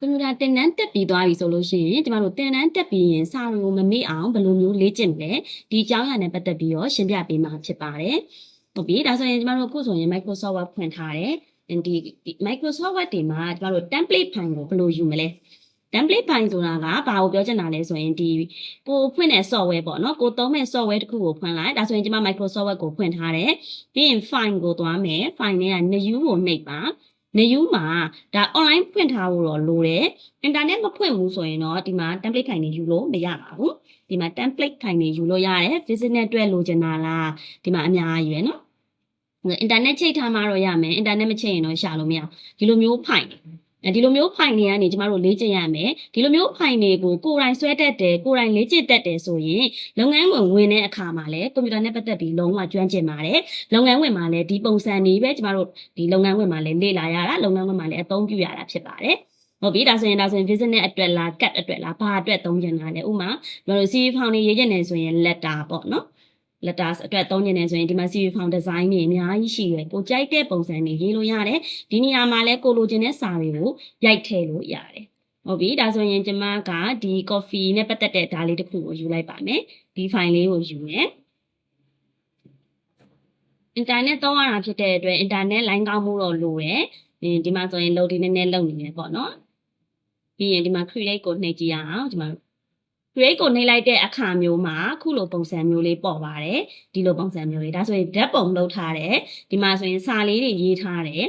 ကွန်ပျူတာသင်တန်းတက်ပြီးသွားပြီဆိုလို့ရှိရင်ကျမတို့သင်တန်းတက်ပြီးရင်စာတွေကိုမမေ့အောင်ဘယ်လိုမျိုးလေ့ကျင့်မလဲဒီအကြောင်းအရာနဲ့ပတ်သက်ပြီးတော့ရှင်းပြပေးမှာဖြစ်ပါတယ်ဟုတ်ပြီဒါဆိုရင်ကျမတို့အခုဆိုရင် Microsoft Word ဖွင့်ထားတယ်ဒီဒီ Microsoft Word တွေမှာကျမတို့ template file ကိုဘယ်လိုယူမလဲ template file ဆိုတာကဘာကိုပြောချင်တာလဲဆိုရင်ဒီကိုဖွင့်တဲ့ software ပေါ့နော်ကိုသုံးမဲ့ software တစ်ခုကိုဖွင့်လိုက်ဒါဆိုရင်ကျမ Microsoft Word ကိုဖွင့်ထားတယ်ပြီးရင် file ကိုသွားမယ် file နဲ့က new ကိုနှိပ်ပါ နေယူမှာဒါ online ဖွင့်ထားဖို့တော့လိုတယ်။ internet မဖွင့်ဘူးဆိုရင်တော့ဒီမှာ template ခိုင်နေယူလို့မရပါဘူး။ဒီမှာ template ခိုင်နေယူလို့ရတယ်။ visit နဲ့တွဲလိုချင်တာလားဒီမှာအများကြီးပဲနော်။ internet ချိတ်ထားမှတော့ရမယ်။ internet မချိတ်ရင်တော့ရှာလို့မရဘူး။ဒီလိုမျိုးဖိုင်အဲ ဒီလိုမျိုးဖိုင်တွေကနေကျမတို့လေ့ကျင့်ရမယ်ဒီလိုမျိုးဖိုင်တွေကိုကိုယ်တိုင်ဆွဲတတ်တယ်ကိုယ်တိုင်လေ့ကျင့်တတ်တယ်ဆိုရင်လုပ်ငန်းဝင်ဝင်တဲ့အခါမှာလည်းကွန်ပျူတာနဲ့ပတ်သက်ပြီးလုံးဝကျွမ်းကျင်ပါတယ်လုပ်ငန်းဝင်မှာလည်းဒီပုံစံတွေပဲကျမတို့ဒီလုပ်ငန်းဝင်မှာလည်းလေ့လာရတာလုပ်ငန်းဝင်မှာလည်းအသုံးပြုရတာဖြစ်ပါတယ်ဟုတ်ပြီဒါဆိုရင်ဒါဆိုရင် visit နဲ့အတွက်လား cut အတွက်လားဘာအတွက်သုံးချင်တာလဲဥမာကျမတို့ CV form တွေရေးချင်တယ်ဆိုရင် letter ပေါ့နော် letters အတွက်သုံးချင်တယ်ဆိုရင်ဒီမှာ CV form design တွေအများကြီးရှိတယ်ကိုကြိုက်တဲ့ပုံစံတွေရေးလို့ရတယ်ဒီနေရာမှာလဲကိုလိုချင်တဲ့စာတွေကိုရိုက်ထည့်လို့ရတယ်ဟုတ်ပြီဒါဆိုရင်ကျမကဒီ coffee နဲ့ပတ်သက်တဲ့ဒါလေးတစ်ခုကိုယူလိုက်ပါမယ်ဒီ file လေးကိုယူမယ် internet သုံးရတာဖြစ်တဲ့အတွက် internet line ကောင်းမှုတော့လိုတယ်ဒီမှာဆိုရင် load ဒီနည်းနည်းလုံနေတယ်ပေါ့နော်ပြီးရင်ဒီမှာ create ကိုနှိပ်ကြည့်ရအောင်ဒီမှာ create ကိုနှိပ်လိုက်တဲ့အခါမျိုးမှာခုလိုပုံစံမျိုးလေးပေါ်ပါတယ်ဒီလိုပုံစံမျိုးလေးဒါဆိုရင်ဓာတ်ပုံလုပ်ထားတယ်ဒီမှာဆိုရင်စာလေးတွေရေးထားတယ်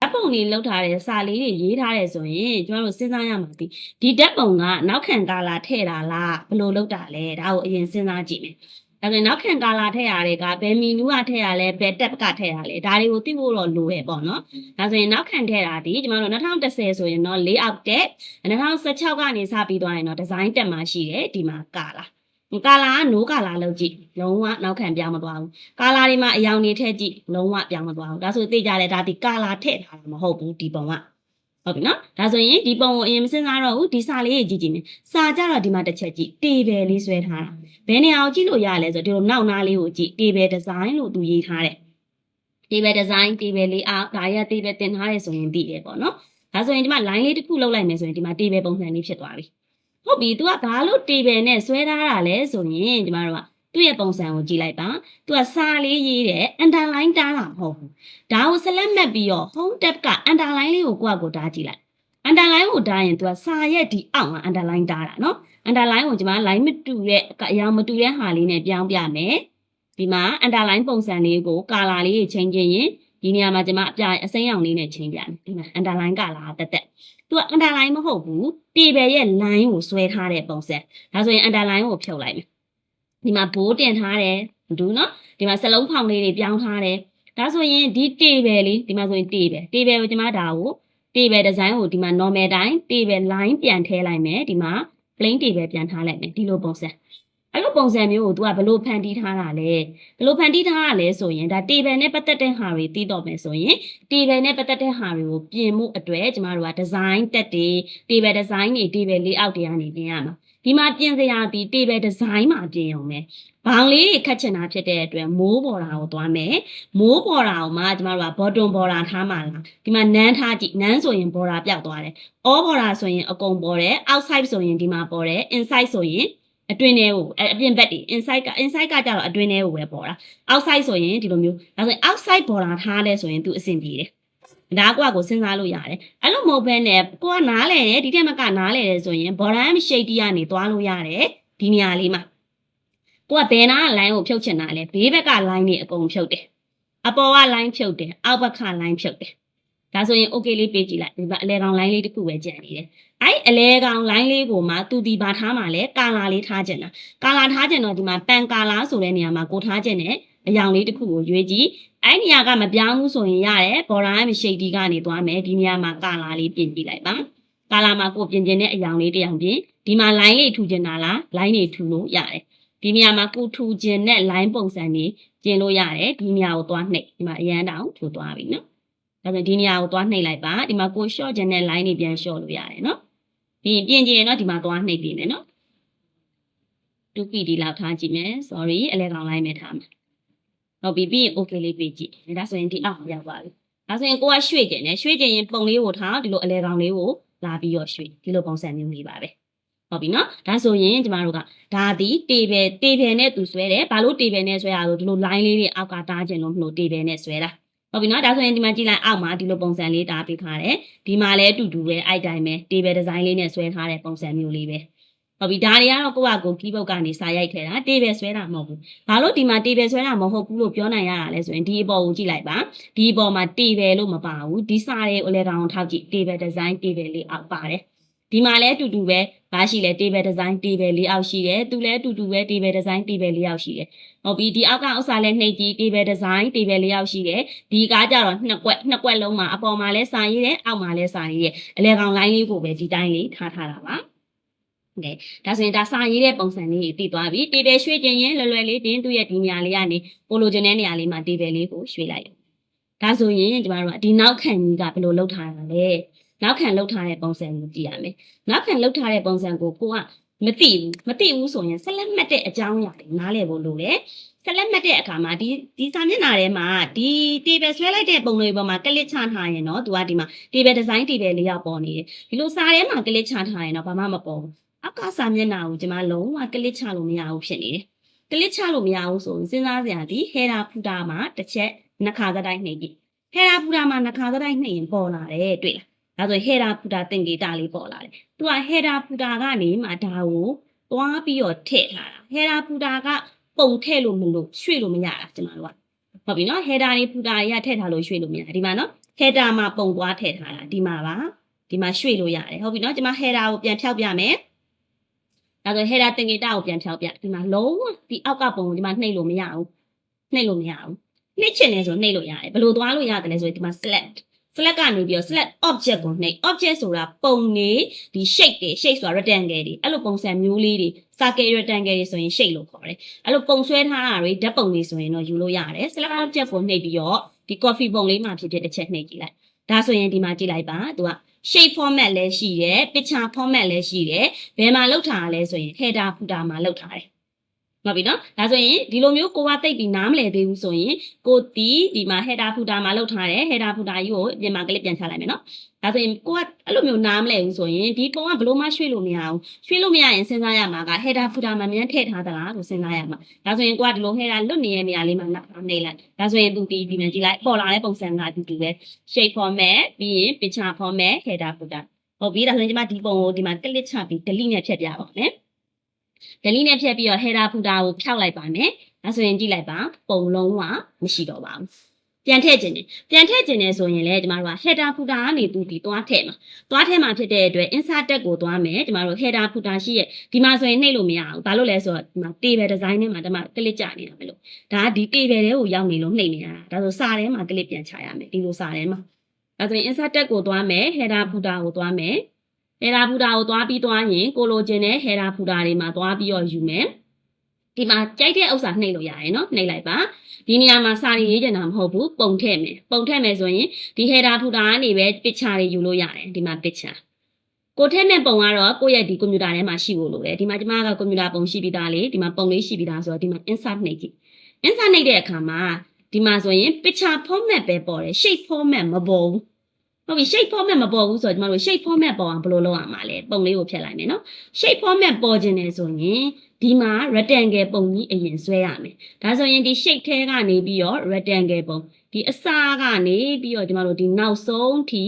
ဓာတ်ပုံလေးလုပ်ထားတယ်စာလေးတွေရေးထားတယ်ဆိုရင်ကျွန်တော်တို့စဉ်းစားရမှာဒီဒီဓာတ်ပုံကနောက်ခံကာလာထည့်တာလားဘယ်လိုလုပ်တာလဲဒါကိုအရင်စဉ်းစားကြည့်မယ် ဒါဆိုရင်နောက်ခံကာလာထည့်ရတယ်ကဘယ်မီနူးကထည့်ရလဲဘယ်တက်ကထည့်ရလဲဒါတွေကိုသိဖို့တော့လိုရပေါ့နော်ဒါဆိုရင်နောက်ခံထည့်တာဒီကျွန်တော်တို့2010ဆိုရင်တော့ layout တက်2016ကနေစပြီးသွားရင်တော့ design တက်မှာရှိတယ်ဒီမှာကာလာကာလာက no ကာလာလောက်ကြည့်လုံးဝနောက်ခံပြောင်းမသွားဘူးကာလာတွေမှာအယောင်တွေထည့်ကြည့်လုံးဝပြောင်းမသွားဘူးဒါဆိုသိကြတယ်ဒါဒီကာလာထည့်ထားတာမဟုတ်ဘူးဒီပုံက ဟုတ်ပြီနော်ဒါဆိုရင်ဒီပုံကိုအရင်မစဉ်းစားတော့ဘူးဒီစာလေးကြီးကြည့်ကြည့်မယ်စာကြတော့ဒီမှာတစ်ချက်ကြည့်တေဘယ်လေးဆွဲထားတာဘယ်နေရာကိုကြည့်လို့ရလဲဆိုတော့ဒီလိုနောက်နားလေးကိုကြည့်တေဘယ်ဒီဇိုင်းလို့သူရေးထားတယ်တေဘယ်ဒီဇိုင်းတေဘယ်လေးအောက်ဒါရတေဘယ်တင်ထားတယ်ဆိုရင်သိတယ်ပေါ့နော်ဒါဆိုရင်ဒီမှာ line လေးတစ်ခုလောက်လိုက်မယ်ဆိုရင်ဒီမှာတေဘယ်ပုံစံလေးဖြစ်သွားပြီဟုတ်ပြီ तू ကဘာလို့တေဘယ်နဲ့ဆွဲထားတာလဲဆိုရင်ဒီမှာတော့ သူ့ရဲ့ပုံစံကိုကြည့်လိုက်ပါသူကစာလေးရေးတယ် underline တားတာမဟုတ်ဘူးဒါကို select မှတ်ပြီးတော့ home tab က underline လေးကိုကိုယ့်ကိုတားကြည့်လိုက် underline ကိုတားရင်သူကစာရဲ့ဒီအောက်မှာ underline တားတာနော် underline ကိုကျွန်မ line မတူရဲ့အရာမတူရဲ့ဟာလေးနဲ့ပြောင်းပြမယ်ဒီမှာ underline ပုံစံလေးကို color လေးကြီးချင်းချင်းရင်ဒီနေရာမှာကျွန်မအပြအစိမ်းအောင်လေးနဲ့ချင်းပြတယ်ဒီမှာ underline color တက်တက်သူက underline မဟုတ်ဘူး table ရဲ့ line ကိုဆွဲထားတဲ့ပုံစံဒါဆိုရင် underline ကိုဖြုတ်လိုက်မယ် ဒီမှာဘိုးတင်ထားတယ်ဒူးနော်ဒီမှာစလုံးဖောင်လေးတွေပြောင်းထားတယ်ဒါဆိုရင်ဒီ table လေးဒီမှာဆိုရင် table table ကိုကျွန်မဒါကို table design ကိုဒီမှာ normal တိုင်း table line ပြန်ထည့်လိုက်မယ်ဒီမှာ plain table ပြန်ထားလိုက်မယ်ဒီလိုပုံစံအဲ့လိုပုံစံမျိုးကို तू ကဘလို့ဖန်တီးထားတာလဲဘလို့ဖန်တီးထားတာလဲဆိုရင်ဒါ table နဲ့ပတ်သက်တဲ့ဟာတွေသိတော့မယ်ဆိုရင် table နဲ့ပတ်သက်တဲ့ဟာတွေကိုပြင်မှုအတွက်ကျမတို့က design တက်တွေ table design တွေ table layout တွေကနေပြင်ရမှာ ဒီမှာပြင်စရာဒီ table design မှာပြင်အောင်မယ်ဘောင်လေးတွေခတ်ချင်တာဖြစ်တဲ့အတွက်မိုးပေါ်တာကိုသွားမယ်မိုးပေါ်တာကိုမှကျမတို့က bottom border ထားမှာလားဒီမှာနန်းထားကြည့်နန်းဆိုရင် border ပြောက်သွားတယ် all border ဆိုရင်အကုန်ပေါ်တယ် outside ဆိုရင်ဒီမှာပေါ်တယ် inside ဆိုရင်အတွင်းထဲကိုအပြင်ဘက်တွေ inside က inside ကကြတော့အတွင်းထဲကိုပဲပေါ်တာ outside ဆိုရင်ဒီလိုမျိုးဒါဆိုရင် outside border ထားလဲဆိုရင်သူအဆင်ပြေတယ် ဒါကကိုယ့်ကိုစဉ်းစားလို့ရတယ်အဲ့လိုမဟုတ်ဘဲနဲ့ကိုကနားလဲတယ်ဒီထက်မကနားလဲတယ်ဆိုရင် border shape တီးကနေသွားလို့ရတယ်ဒီနေရာလေးမှာကိုကဘယ်နာက line ကိုဖြုတ်ချင်တာလဲဘေးဘက်က line တွေအကုန်ဖြုတ်တယ်အပေါ်က line ဖြုတ်တယ်အောက်ဘက်က line ဖြုတ်တယ်ဒါဆိုရင် okay လေးပေးကြည့်လိုက်ဒီမှာအလဲကောင် line လေးတစ်ခုပဲကြံနေတယ်အဲ့အလဲကောင် line လေးကိုမှသူဒီပါထားမှလဲကာလာလေးထားချင်တာကာလာထားချင်တော့ဒီမှာပန်ကာလာဆိုတဲ့နေရာမှာကိုထားချင်တယ် အယောင်လေးတစ်ခုကိုရွေးကြည့်အဲ့နေရာကမပြောင်းဘူးဆိုရင်ရတယ်ဘော်ဒါမရှိတ်ဒီကနေသွားမယ်ဒီနေရာမှာကာလာလေးပြင်ကြည့်လိုက်ပါကာလာမှာကိုပြင်ကျင်တဲ့အယောင်လေးတစ်ယောင်ပြင်ဒီမှာ line လေးထူကျင်တာလား line တွေထူလို့ရတယ်ဒီနေရာမှာကိုထူကျင်တဲ့ line ပုံစံတွေကျင်လို့ရတယ်ဒီနေရာကိုသွားနှိပ်ဒီမှာအရန်တောင်ထူသွားပြီနော်ဒါဆိုဒီနေရာကိုသွားနှိပ်လိုက်ပါဒီမှာကို short ကျင်တဲ့ line တွေပြန် short လို့ရတယ်နော်ပြီးရင်ပြင်ကျင်ရင်တော့ဒီမှာသွားနှိပ်ပြင်မယ်နော်တူကီဒီလောက်ထားကြည့်မယ် sorry အလဲကောင် line ပဲထားမယ် ဟုတ်ပြီပြီးရင် okay လေးပေးကြည့်ဒါဆိုရင်ဒီအောက်ရောက်ပါပြီဒါဆိုရင်ကိုကရွှေ့ကျင်တယ်ရွှေ့ကျင်ရင်ပုံလေးကိုထားဒီလိုအလဲကောင်လေးကိုလာပြီးတော့ရွှေ့ဒီလိုပုံစံမျိုးလေးပါပဲဟုတ်ပြီနော်ဒါဆိုရင်ကျမတို့ကဒါဒီတေဘယ်တေဘယ်နဲ့သူဆွဲတယ်ဘာလို့တေဘယ်နဲ့ဆွဲရလို့ဒီလို line လေးတွေအောက်ကတားခြင်းလို့မလို့တေဘယ်နဲ့ဆွဲတာဟုတ်ပြီနော်ဒါဆိုရင်ဒီမှာကြည့်လိုက်အောက်မှာဒီလိုပုံစံလေးတားပေးထားတယ်ဒီမှာလည်းအတူတူပဲအဲ့တိုင်းပဲတေဘယ်ဒီဇိုင်းလေးနဲ့ဆွဲထားတဲ့ပုံစံမျိုးလေးပဲ ဟုတ်ပြီဒါတွေကတော့ကိုယ့်အကို keyboard ကနေစာရိုက်ထဲတာတေဘယ်ဆွဲတာမဟုတ်ဘူးဘာလို့ဒီမှာတေဘယ်ဆွဲတာမဟုတ်ဘူးလို့ပြောနိုင်ရတာလဲဆိုရင်ဒီအပေါ်ကိုကြည့်လိုက်ပါဒီအပေါ်မှာတေဘယ်လို့မပါဘူးဒီစာတွေကိုလည်းကောင်ထောက်ကြည့်တေဘယ်ဒီဇိုင်းတေဘယ်လေးအောက်ပါတယ်ဒီမှာလည်းအတူတူပဲဘာရှိလဲ table design table လေးအောက်ရှိတယ်သူလည်းအတူတူပဲ table design table လေးအောက်ရှိတယ်ဟုတ်ပြီဒီအောက်ကဥစ္စာလည်းနှိပ်ကြည့် table design table လေးအောက်ရှိတယ်ဒီကားကြတော့နှစ်ကွက်နှစ်ကွက်လုံးမှာအပေါ်မှာလည်းစာရေးတယ်အောက်မှာလည်းစာရေးတယ်အလဲကောင် line လေးကိုပဲဒီတိုင်းလေးထားထားတာပါ ကဲဒါဆိုရင်ဒါစာရေးတဲ့ပုံစံလေးကိုတည်သွားပြီ table ရွှေ့ခြင်းရင်လွယ်လွယ်လေးတင်းသူ့ရဲ့ဒီနေရာလေးကနေပိုလိုချင်တဲ့နေရာလေးမှာ table လေးကိုရွှေ့လိုက်ဒါဆိုရင်ကျမတို့ကဒီနောက်ခံကြီးကဘယ်လိုလုပ်ထားတာလဲနောက်ခံလုပ်ထားတဲ့ပုံစံကိုကြည့်ရမယ်နောက်ခံလုပ်ထားတဲ့ပုံစံကိုကိုကမသိဘူးမသိဘူးဆိုရင်ဆက်လက်မှတ်တဲ့အကြောင်းအရာတွေနားလည်ဖို့လိုတယ်ဆက်လက်မှတ်တဲ့အခါမှာဒီဒီစာမျက်နှာထဲမှာဒီ table ဆွဲလိုက်တဲ့ပုံတွေပေါ်မှာကလစ်ချထားရင်တော့သူကဒီမှာ table design table လေးရောက်ပေါ်နေတယ်ဒီလိုစာထဲမှာကလစ်ချထားရင်တော့ဘာမှမပေါ်ဘူး အောက်ကစာမျက်နှာကိုကျွန်မလုံးဝကလစ်ချလို့မရဘူးဖြစ်နေတယ်ကလစ်ချလို့မရဘူးဆိုရင်စဉ်းစားစရာဒီ header footer မှာတစ်ချက်နှစ်ခါသတိုင်းနှိပ်ကြည့် header footer မှာနှစ်ခါသတိုင်းနှိပ်ရင်ပေါ်လာတယ်တွေ့လားဒါဆို header footer သင်္ကေတလေးပေါ်လာတယ်သူက header footer ကနေမှဒါကိုသွားပြီးတော့ထည့်ထားတာ header footer ကပုံထည့်လို့မလို့ရွှေ့လို့မရတာကျွန်တော်တို့ကဟုတ်ပြီနော် header တွေ footer တွေကထည့်ထားလို့ရွှေ့လို့မရဒီမှာနော် header မှာပုံသွားထည့်ထားတာဒီမှာပါဒီမှာရွှေ့လို့ရတယ်ဟုတ်ပြီနော်ကျွန်မ header ကိုပြန်ဖြောက်ပြမယ် ဒါဆို header သင်္ကေတကိုပြန်ဖြောက်ပြဒီမှာလုံးဝဒီအောက်ကပုံကိုဒီမှာနှိပ်လို့မရဘူးနှိပ်လို့မရဘူးနှိပ်ချင်တယ်ဆိုနှိပ်လို့ရတယ်ဘယ်လိုသွားလို့ရတယ်လဲဆိုရင်ဒီမှာ select select ကနေပြီးတော့ select object ကိုနှိပ် object ဆိုတာပုံနေဒီ shape တွေ shape ဆိုတာ rectangle တွေအဲ့လိုပုံစံမျိုးလေးတွေ circle rectangle တွေဆိုရင် shape လို့ခေါ်တယ်အဲ့လိုပုံဆွဲထားတာတွေဓာတ်ပုံတွေဆိုရင်တော့ယူလို့ရတယ် select object ကိုနှိပ်ပြီးတော့ဒီ coffee ပုံလေးမှာဖြစ်ဖြစ်တစ်ချက်နှိပ်ကြည့်လိုက်ဒါဆိုရင်ဒီမှာကြည့်လိုက်ပါသူက shape format လည်းရှိတယ် picture format လည်းရှိတယ်ဘယ်မှာလောက်ထားရလဲဆိုရင် header footer မှာလောက်ထားတယ် ဟုတ်ပြီနော်ဒါဆိုရင်ဒီလိုမျိုးကိုကတိတ်ပြီးနားမလည်သေးဘူးဆိုရင်ကိုတီးဒီမှာ header footer မှာလောက်ထားတယ် header footer ကြီးကိုပြင်မှာကလစ်ပြန်ချလိုက်မယ်နော်ဒါဆိုရင်ကိုကအဲ့လိုမျိုးနားမလည်ဘူးဆိုရင်ဒီပုံကဘလို့မှရွှေ့လို့မရဘူးရွှေ့လို့မရရင်စဉ်းစားရမှာက header footer မှာမြန်ထည့်ထားသလားကိုစဉ်းစားရမှာဒါဆိုရင်ကိုကဒီလို header လွတ်နေတဲ့နေရာလေးမှာနှိပ်လိုက်ဒါဆိုရင်သူဒီဒီမှာကြည့်လိုက်ပေါ်လာတဲ့ပုံစံကအတူတူပဲ shape format ပြီးရင် picture format header footer ဟုတ်ပြီဒါဆိုရင်ကျွန်မဒီပုံကိုဒီမှာကလစ်ချပြီး delete နဲ့ဖြတ်ပြပါမယ် delete နဲ့ဖြတ်ပြီးတော့ header footer ကိုဖြောက်လိုက်ပါမယ်ဒါဆိုရင်ကြည့်လိုက်ပါပုံလုံးဝမရှိတော့ပါဘူးပြန်ထည့်ခြင်းတယ်ပြန်ထည့်ခြင်းတယ်ဆိုရင်လည်းကျမတို့က header footer ကနေသူဒီသွားထည့်မှာသွားထည့်မှာဖြစ်တဲ့အတွက် insert tag ကိုသွားမယ်ကျမတို့ header footer ရှိရဲ့ဒီမှာဆိုရင်နှိပ်လို့မရဘူးဘာလို့လဲဆိုတော့ဒီမှာ table design ထဲမှာဒီမှာ click ကြနေတာမလို့ဒါကဒီ table တွေကိုရောက်နေလို့နှိပ်နေတာဒါဆိုစာထဲမှာ click ပြန်ချရမယ်ဒီလိုစာထဲမှာဒါဆိုရင် insert tag ကိုသွားမယ် header footer ကိုသွားမယ် header footer ကိုသွားပြီးသွားရင်ကိုလိုချင်တဲ့ header footer တွေမှာသွားပြီးတော့ယူမယ်ဒီမှာကြိုက်တဲ့ဥစ္စာနှိပ်လို့ရတယ်နော်နှိပ်လိုက်ပါဒီနေရာမှာစာရီရေးချင်တာမဟုတ်ဘူးပုံထည့်မယ်ပုံထည့်မယ်ဆိုရင်ဒီ header footer ကနေပဲ picture တွေယူလို့ရတယ်ဒီမှာ picture ကိုထည့်မဲ့ပုံကတော့ကိုယ့်ရဲ့ဒီကွန်ပျူတာထဲမှာရှိဖို့လိုတယ်ဒီမှာကျမကကွန်ပျူတာပုံရှိပြီးသားလေဒီမှာပုံလေးရှိပြီးသားဆိုတော့ဒီမှာ insert နှိပ်ကြည့် insert နှိပ်တဲ့အခါမှာဒီမှာဆိုရင် picture format ပဲပေါ်တယ် shape format မပေါ်ဘူး ဟုတ်ပြီ shape format မပေါ်ဘူးဆိုတော့ကျမတို့ shape format ပေါ်အောင်ဘယ်လိုလုပ်ရမှာလဲပုံလေးကိုဖြတ်လိုက်မယ်နော် shape format ပေါ်ခြင်းတယ်ဆိုရင်ဒီမှာ rectangle ပုံကြီးအရင်ဆွဲရမယ်ဒါဆိုရင်ဒီ shape ထဲကနေပြီးတော့ rectangle ပုံဒီအစာကနေပြီးတော့ကျမတို့ဒီနောက်ဆုံးထိ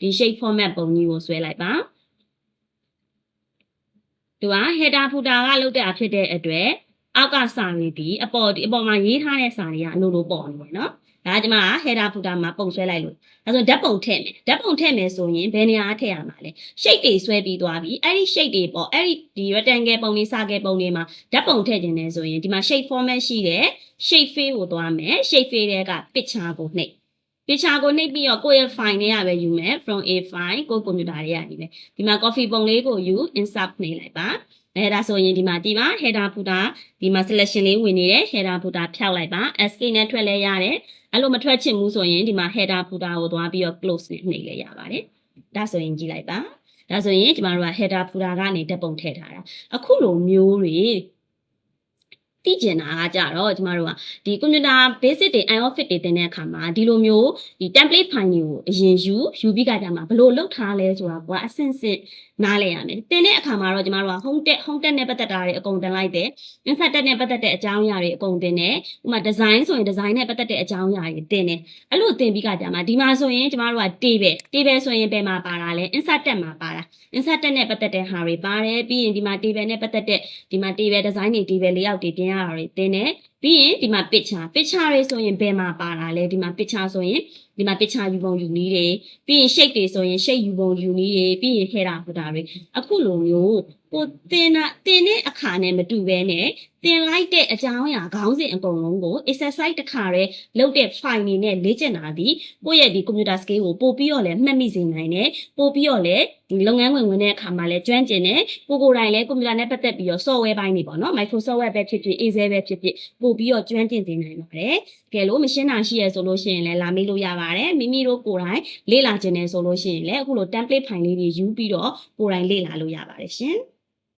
ဒီ shape format ပုံကြီးကိုဆွဲလိုက်ပါသူက header footer ကလုပ်တဲ့အဖြစ်တဲ့အတွက်အောက်ကစာတွေဒီအပေါ်ဒီအပေါ်မှာရေးထားတဲ့စာတွေကအလိုလိုပေါ်နေတယ်နော် ဒါကကျမက header footer မှာပုံဆွဲလိုက်လို့ဒါဆိုဓာတ်ပုံထည့်မယ်ဓာတ်ပုံထည့်မယ်ဆိုရင်ဘယ်နေရာထည့်ရမှာလဲ shape တွေဆွဲပြီးသွားပြီအဲ့ဒီ shape တွေပေါ့အဲ့ဒီဒီ rectangle ပုံလေး circle ပုံလေးမှာဓာတ်ပုံထည့်ခြင်းလဲဆိုရင်ဒီမှာ shape format ရှိတယ် shape fill ကိုသွားမယ် shape fill တွေက picture ကိုနှိပ် picture ကိုနှိပ်ပြီးတော့ကိုယ့်ရဲ့ file တွေကပဲယူမယ် from a file ကိုကွန်ပျူတာတွေကနေပဲဒီမှာ coffee ပုံလေးကိုယူ insert နှိပ်လိုက်ပါ အဲဒါဆိုရင်ဒီမှာဒီမှာ header footer ဒီမှာ selection လေးဝင်နေတယ် header footer ဖြောက်လိုက်ပါ escape နဲ့ထွက်လဲရတယ်အဲ့လိုမထွက်ချင်ဘူးဆိုရင်ဒီမှာ header footer ကိုသွားပြီးတော့ close နဲ့နှိပ်လဲရပါတယ်ဒါဆိုရင်ကြည့်လိုက်ပါဒါဆိုရင်ကျမတို့က header footer ကနေတက်ပုံထည့်ထားတာအခုလိုမျိုးတွေသိကျင်တာကကြတော့ကျမတို့ကဒီ computer basic တွေ iOffice တွေတင်တဲ့အခါမှာဒီလိုမျိုးဒီ template file တွေကိုအရင်ယူယူပြီးကြကြမှာဘယ်လိုလုပ်ထားလဲဆိုတာကွာအဆင့်ဆင့်နားလဲရမယ်တင်တဲ့အခါမှာတော့ကျမတို့က home tab home tab နဲ့ပတ်သက်တာတွေအကုန်တင်လိုက်တယ် insert tab နဲ့ပတ်သက်တဲ့အကြောင်းအရာတွေအကုန်တင်တယ်ဥပမာ design ဆိုရင် design နဲ့ပတ်သက်တဲ့အကြောင်းအရာတွေတင်တယ်အဲ့လိုတင်ပြီးကြကြမှာဒီမှာဆိုရင်ကျမတို့က table table ဆိုရင်ဘယ်မှာပါတာလဲ insert tab မှာပါတာ insert tab နဲ့ပတ်သက်တဲ့ဟာတွေပါတယ်ပြီးရင်ဒီမှာ table နဲ့ပတ်သက်တဲ့ဒီမှာ table design တွေ table layout တွေပြင်ရတာတွေတင်တယ် ပြီးရင်ဒီမှာ picture picture တွေဆိုရင်ဘယ်မှာပါတာလဲဒီမှာ picture ဆိုရင်ဒီမှာ picture ယူပုံယူနည်းတွေပြီးရင် shape တွေဆိုရင် shape ယူပုံယူနည်းတွေပြီးရင် header footer တွေအခုလိုမျိုး ကိုတင်တာတင်တဲ့အခါနဲ့မတူဘဲနဲ့တင်လိုက်တဲ့အကြောင်းအရာခေါင်းစဉ်အကုန်လုံးကို exercise တစ်ခါတည်းလုပ်တဲ့ file နေနဲ့လေ့ကျင့်တာဒီကိုယ့်ရဲ့ဒီ computer skill ကိုပို့ပြီးတော့လည်းမှတ်မိစေနိုင်တယ်ပို့ပြီးတော့လည်းဒီလုပ်ငန်းဝင်ဝင်တဲ့အခါမှာလည်းကျွမ်းကျင်တယ်ကိုကိုယ်တိုင်လည်း computer နဲ့ပတ်သက်ပြီးတော့ software ဘိုင်းတွေပေါ့နော် Microsoft Word ပဲဖြစ်ဖြစ် Excel ပဲဖြစ်ဖြစ်ပို့ပြီးတော့ကျွမ်းကျင်စေနိုင်ပါတယ်တကယ်လို့မရှင်းတာရှိရဆိုလို့ရှိရင်လည်းလာမေးလို့ရပါတယ်မိမိတို့ကိုယ်တိုင်လေ့လာခြင်းနဲ့ဆိုလို့ရှိရင်လည်းအခုလို template file လေးတွေယူပြီးတော့ကိုယ်တိုင်လေ့လာလို့ရပါတယ်ရှင်